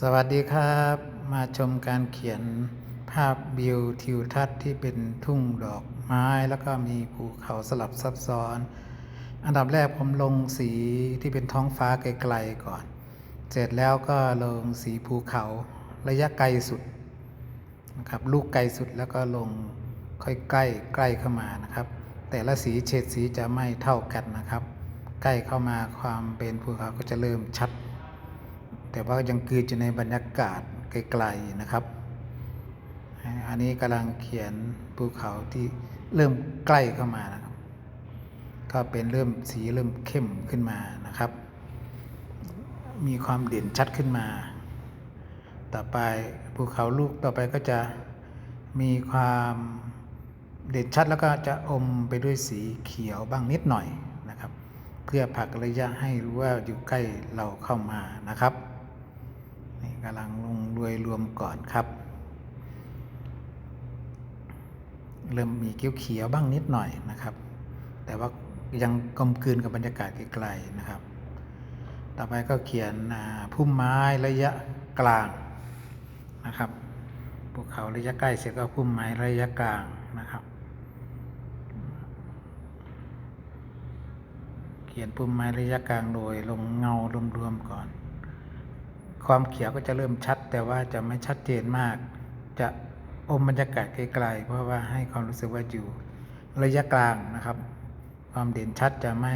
สวัสดีครับ มาชมการเขียนภาพวิวทิวทัศน์ที่เป็นทุ่งดอกไม้ แล้วก็มีภูเขาสลับซับซ้อน อันดับแรกผมลงสีที่เป็นท้องฟ้าไกลๆก่อน เสร็จแล้วก็ลงสีภูเขาระยะไกลสุดนะครับลูกไกลสุดแล้วก็ลงค่อยใกล้ใกล้เข้ามานะครับ แต่ละสีเฉดสีจะไม่เท่ากันนะครับ ใกล้เข้ามาความเป็นภูเขาก็จะเริ่มชัด แต่ว่ายังคืออยู่ในบรรยากาศไกลๆนะครับ อันนี้กำลังเขียนภูเขาที่เริ่มใกล้เข้ามานะครับ ก็เป็นเริ่มสีเริ่มเข้มขึ้นมานะครับ มีความเด่นชัดขึ้นมา ต่อไปภูเขาลูกต่อไปก็จะมีความเด่นชัดแล้วก็จะอมไปด้วยสีเขียวบ้างนิดหน่อยนะครับ เพื่อผลักระยะให้รู้ว่าอยู่ใกล้เราเข้ามานะครับ กำลังลงรวยรวมก่อนครับ เริ่มมีเขียวเขียวๆบ้างนิดหน่อยนะครับ แต่ว่ายังกลมกลืนกับบรรยากาศไกลๆนะครับ ต่อไปก็เขียนพุ่มไม้ระยะกลางนะครับภูเขาระยะใกล้เสร็จก็พุ่มไม้ระยะกลางนะครับ เขียนพุ่มไม้ระยะกลางโดยลงเงารวมๆก่อน ความเขียวก็จะเริ่มชัด แต่ว่าจะไม่ชัดเจนมาก จะอมบรรยากาศไกลๆเพราะว่าให้ความรู้สึกว่าอยู่ระยะกลางนะครับ ความเด่นชัดจะไม่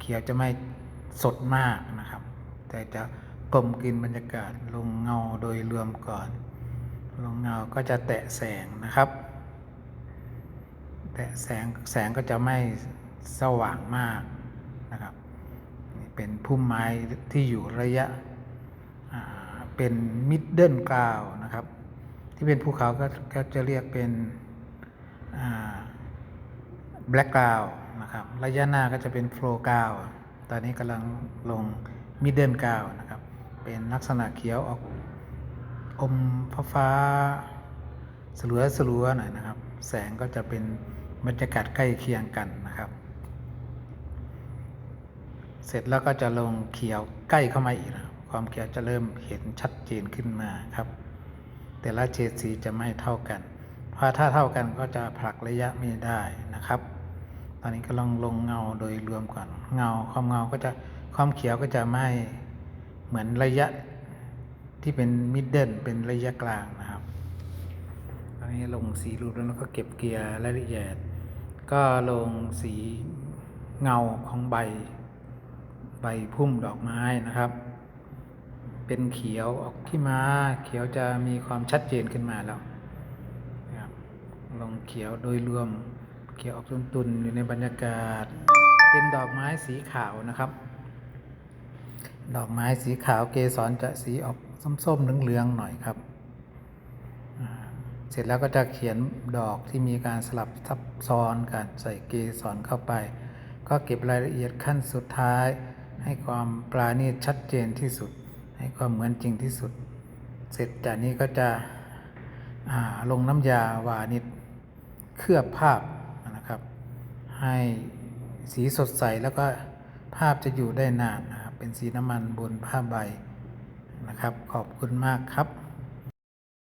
เขียวจะไม่สดมากนะครับ แต่จะกลมกลืนบรรยากาศลงเงาโดยรวมก่อน ลงเงาก็จะแตะแสงนะครับ แต่แสงแสงก็จะไม่สว่างมากนะครับ เป็นพุ่มไม้ที่อยู่ระยะเป็นมิดเดิลกราวนะครับ ที่เป็นภูเขาก็ก็จะเรียกเป็นแบล็กกราวนะครับระยะหน้าก็จะเป็นโฟล์กราวตอนนี้กำลังลงมิดเดิลกราวนะครับ เป็นลักษณะเขียวออกอมฟ้าฟ้าสลัวสลัวๆหน่อยนะครับ แสงก็จะเป็นบรรยากาศใกล้เคียงกันนะครับ เสร็จแล้วก็จะลงเขียวใกล้เข้ามาอีกนะความเขียวจะเริ่มเห็นชัดเจนขึ้นมาครับ แต่ละเฉดสีจะไม่เท่ากัน เพราะถ้าเท่ากันก็จะผลักระยะไม่ได้นะครับ ตอนนี้ก็ลองลงเงาโดยรวมก่อน เงาความเงาก็จะความเขียวก็จะไม่เหมือนระยะที่เป็นมิดเดิลเป็นระยะกลางนะครับตอนนี้ลงสีรูปแล้วก็เก็บเกียร์รายละเอียด ก็ลงสีเงาของใบ ใบพุ่มดอกไม้นะครับ เป็นเขียวออกที่มา เขียวจะมีความชัดเจนขึ้นมาแล้วนะครับลงเขียวโดยรวมเขียวออกตุนๆอยู่ในบรรยากาศ เป็นดอกไม้สีขาวนะครับ ดอกไม้สีขาวเกสรจะสีออกส้มๆเหลืองๆหน่อยครับเสร็จแล้วก็จะเขียนดอกที่มีการสลับซับซ้อนกันใส่เกสรเข้าไป ก็เก็บรายละเอียดขั้นสุดท้าย ให้ความปราณีตชัดเจนที่สุด ให้ความเหมือนจริงที่สุด เสร็จจากนี้ก็จะลงน้ำยาวานิดเคลือบภาพนะครับ ให้สีสดใสแล้วก็ภาพจะอยู่ได้นานนะครับเป็นสีน้ำมันบนผ้าใบนะครับ ขอบคุณมากครับ